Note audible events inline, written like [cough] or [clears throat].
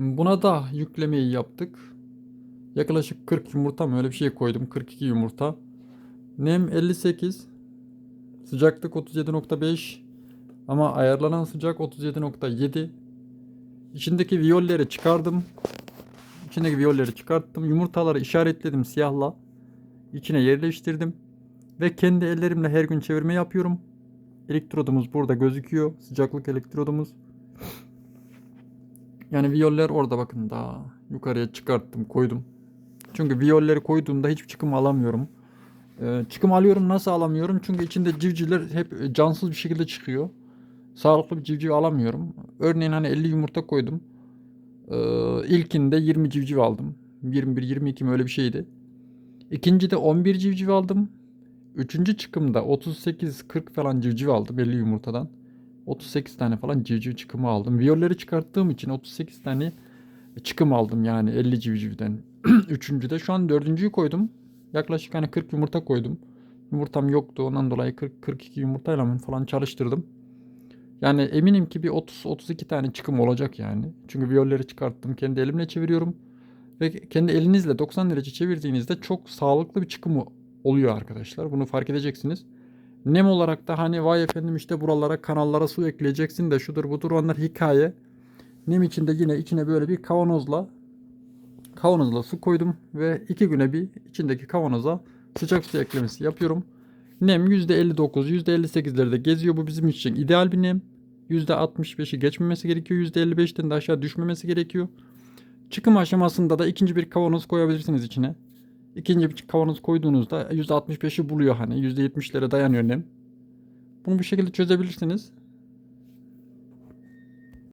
Buna da yüklemeyi yaptık. Yaklaşık 40 yumurta mı öyle bir şey koydum. 42 yumurta. Nem 58. Sıcaklık 37.5. Ama ayarlanan sıcak 37.7. İçindeki viyolleri çıkardım. İçindeki viyolleri çıkarttım. Yumurtaları işaretledim siyahla. İçine yerleştirdim. Ve kendi ellerimle her gün çevirme yapıyorum. Elektrodumuz burada gözüküyor. Sıcaklık elektrodumuz. Yani viyoller orada bakın daha yukarıya çıkarttım koydum. Çünkü viyolleri koyduğumda hiçbir çıkım alamıyorum. Ee, çıkım alıyorum nasıl alamıyorum? Çünkü içinde civcivler hep cansız bir şekilde çıkıyor. Sağlıklı bir civciv alamıyorum. Örneğin hani 50 yumurta koydum. Ee, ilkinde 20 civciv aldım. 21-22 mi öyle bir şeydi. İkincide 11 civciv aldım. Üçüncü çıkımda 38-40 falan civciv aldım 50 yumurtadan. 38 tane falan civciv çıkımı aldım. Viyolleri çıkarttığım için 38 tane çıkım aldım yani 50 civcivden. [clears throat] Üçüncüde şu an dördüncüyü koydum. Yaklaşık hani 40 yumurta koydum. Yumurtam yoktu ondan dolayı 40-42 yumurtayla falan çalıştırdım. Yani eminim ki bir 30-32 tane çıkım olacak yani. Çünkü viyolleri çıkarttım kendi elimle çeviriyorum. Ve kendi elinizle 90 derece çevirdiğinizde çok sağlıklı bir çıkımı oluyor arkadaşlar. Bunu fark edeceksiniz. Nem olarak da hani vay efendim işte buralara kanallara su ekleyeceksin de şudur budur onlar hikaye. Nem içinde yine içine böyle bir kavanozla kavanozla su koydum ve iki güne bir içindeki kavanoza sıcak su eklemesi yapıyorum. Nem %59, %58'lerde geziyor. Bu bizim için ideal bir nem. %65'i geçmemesi gerekiyor. %55'ten de aşağı düşmemesi gerekiyor. Çıkım aşamasında da ikinci bir kavanoz koyabilirsiniz içine. İkinci bir kavanoz koyduğunuzda %65'i buluyor hani. %70'lere dayanıyor nem. Bunu bir şekilde çözebilirsiniz.